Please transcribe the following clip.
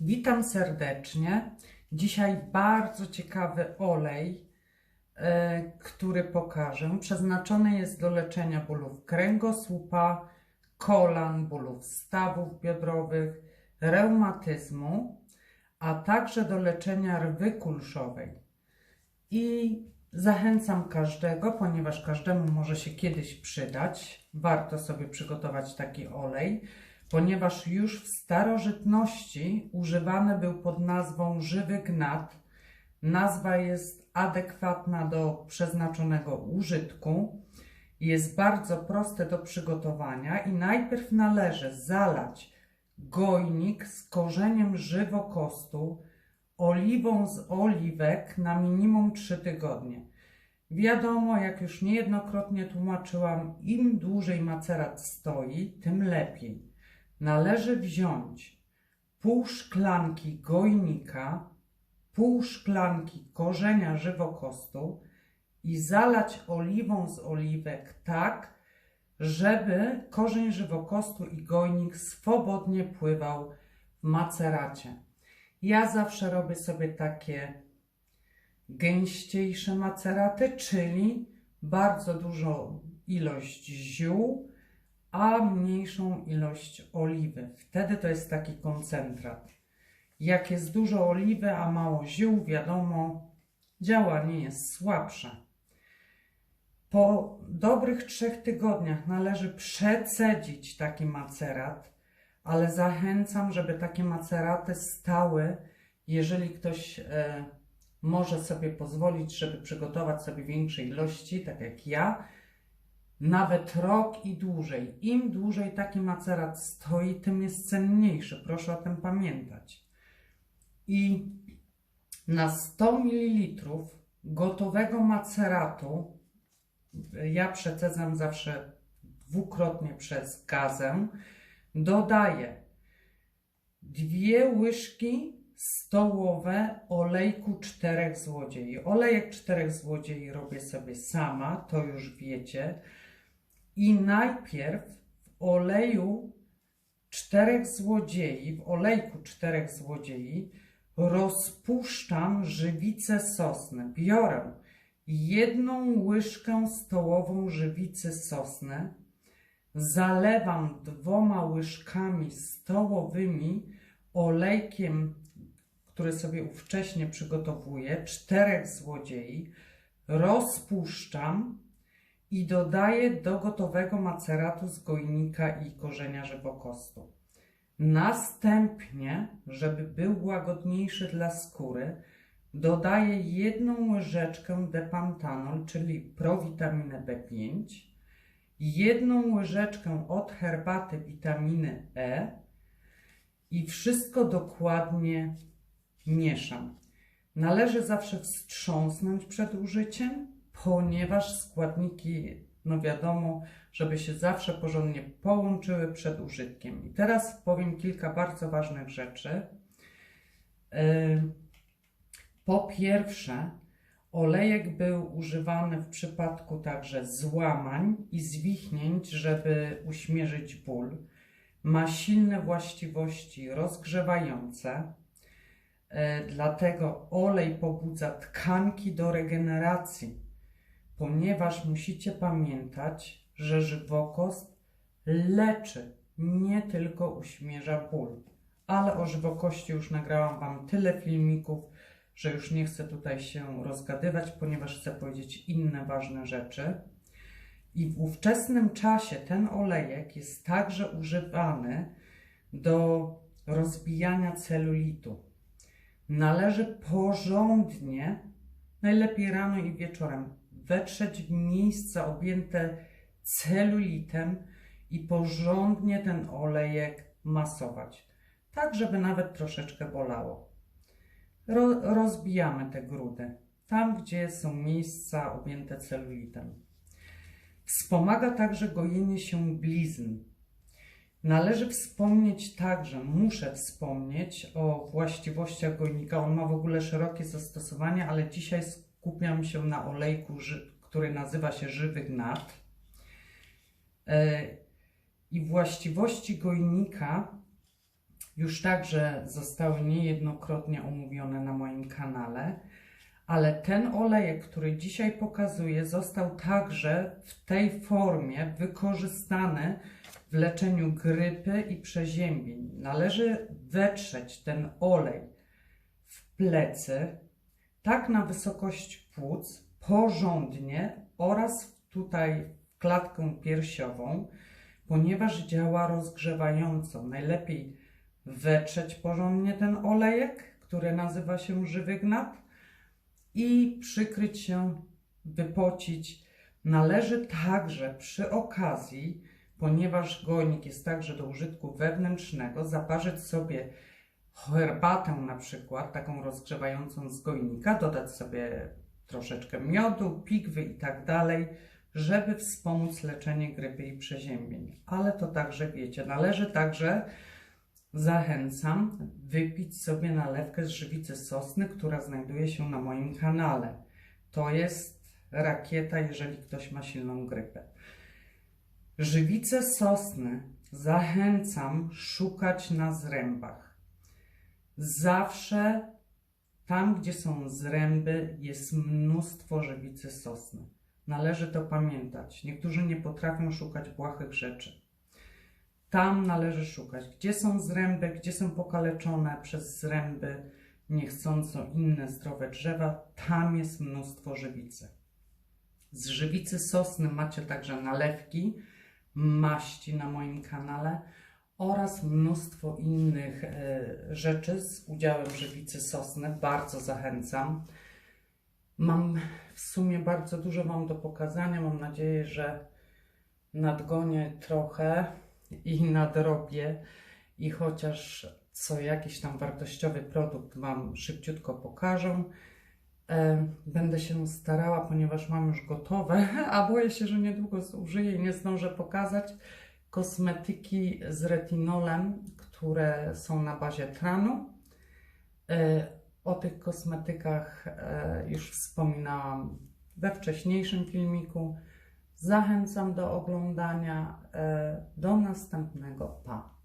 Witam serdecznie. Dzisiaj bardzo ciekawy olej, e, który pokażę. Przeznaczony jest do leczenia bólów kręgosłupa, kolan, bólów stawów biodrowych, reumatyzmu, a także do leczenia rwy kulszowej. I zachęcam każdego, ponieważ każdemu może się kiedyś przydać. Warto sobie przygotować taki olej, ponieważ już w starożytności używany był pod nazwą żywy gnat. Nazwa jest adekwatna do przeznaczonego użytku. Jest bardzo proste do przygotowania i najpierw należy zalać gojnik z korzeniem żywokostu oliwą z oliwek na minimum 3 tygodnie. Wiadomo, jak już niejednokrotnie tłumaczyłam, im dłużej macerat stoi, tym lepiej. Należy wziąć pół szklanki gojnika, pół szklanki korzenia żywokostu i zalać oliwą z oliwek tak, żeby korzeń żywokostu i gojnik swobodnie pływał w maceracie. Ja zawsze robię sobie takie gęściejsze maceraty, czyli bardzo dużą ilość ziół, a mniejszą ilość oliwy. Wtedy to jest taki koncentrat. Jak jest dużo oliwy, a mało ziół, wiadomo, działanie jest słabsze. Po dobrych trzech tygodniach należy przecedzić taki macerat, ale zachęcam, żeby takie maceraty stały, jeżeli ktoś e, może sobie pozwolić, żeby przygotować sobie większej ilości, tak jak ja, nawet rok i dłużej. Im dłużej taki macerat stoi, tym jest cenniejszy. Proszę o tym pamiętać. I na 100 ml gotowego maceratu, ja przecedzam zawsze dwukrotnie przez gazę, dodaję dwie łyżki stołowe olejku czterech złodziei. Olejek czterech złodziei robię sobie sama, to już wiecie. I najpierw w oleju czterech złodziei, w olejku czterech złodziei rozpuszczam żywicę sosny. Biorę jedną łyżkę stołową żywicy sosny, zalewam dwoma łyżkami stołowymi olejkiem, który sobie ówcześnie przygotowuję, czterech złodziei, rozpuszczam i dodaję do gotowego maceratu z gojnika i korzenia żywokostu. Następnie, żeby był łagodniejszy dla skóry, dodaję jedną łyżeczkę depantanol, czyli prowitaminę B5, jedną łyżeczkę od herbaty witaminy E i wszystko dokładnie mieszam. Należy zawsze wstrząsnąć przed użyciem, ponieważ składniki, no wiadomo, żeby się zawsze porządnie połączyły przed użytkiem. I teraz powiem kilka bardzo ważnych rzeczy. Po pierwsze, olejek był używany w przypadku także złamań i zwichnięć, żeby uśmierzyć ból. Ma silne właściwości rozgrzewające, dlatego olej pobudza tkanki do regeneracji ponieważ musicie pamiętać, że żywokost leczy, nie tylko uśmierza ból. Ale o żywokości już nagrałam Wam tyle filmików, że już nie chcę tutaj się rozgadywać, ponieważ chcę powiedzieć inne ważne rzeczy. I w ówczesnym czasie ten olejek jest także używany do rozbijania celulitu. Należy porządnie, najlepiej rano i wieczorem, wetrzeć miejsca objęte celulitem i porządnie ten olejek masować, tak żeby nawet troszeczkę bolało. Ro rozbijamy te grudy, tam gdzie są miejsca objęte celulitem. Wspomaga także gojenie się blizn. Należy wspomnieć także, muszę wspomnieć o właściwościach gojnika. On ma w ogóle szerokie zastosowanie, ale dzisiaj skupiam się na olejku, który nazywa się żywy gnat. E, I właściwości gojnika już także zostały niejednokrotnie omówione na moim kanale, ale ten olejek, który dzisiaj pokazuję, został także w tej formie wykorzystany w leczeniu grypy i przeziębień. Należy wetrzeć ten olej w plecy, tak na wysokość płuc, porządnie oraz tutaj klatkę piersiową, ponieważ działa rozgrzewająco. Najlepiej wetrzeć porządnie ten olejek, który nazywa się żywy gnat i przykryć się, wypocić. Należy także przy okazji, ponieważ gojnik jest także do użytku wewnętrznego, zaparzyć sobie herbatę na przykład, taką rozgrzewającą z gojnika, dodać sobie troszeczkę miodu, pigwy i tak dalej, żeby wspomóc leczenie grypy i przeziębień. Ale to także wiecie, należy także zachęcam wypić sobie nalewkę z żywicy sosny, która znajduje się na moim kanale. To jest rakieta, jeżeli ktoś ma silną grypę. Żywicę sosny zachęcam szukać na zrębach. Zawsze tam, gdzie są zręby, jest mnóstwo żywicy sosny. Należy to pamiętać. Niektórzy nie potrafią szukać błahych rzeczy. Tam należy szukać, gdzie są zręby, gdzie są pokaleczone przez zręby niechcąco inne zdrowe drzewa. Tam jest mnóstwo żywicy. Z żywicy sosny macie także nalewki, maści na moim kanale oraz mnóstwo innych e, rzeczy z udziałem żywicy sosny. Bardzo zachęcam. Mam w sumie bardzo dużo Wam do pokazania. Mam nadzieję, że nadgonię trochę i nadrobię i chociaż co jakiś tam wartościowy produkt Wam szybciutko pokażę. E, Będę się starała, ponieważ mam już gotowe, a boję się, że niedługo zużyję i nie zdążę pokazać kosmetyki z retinolem, które są na bazie tranu. E, O tych kosmetykach e, już wspominałam we wcześniejszym filmiku. Zachęcam do oglądania. E, Do następnego. Pa!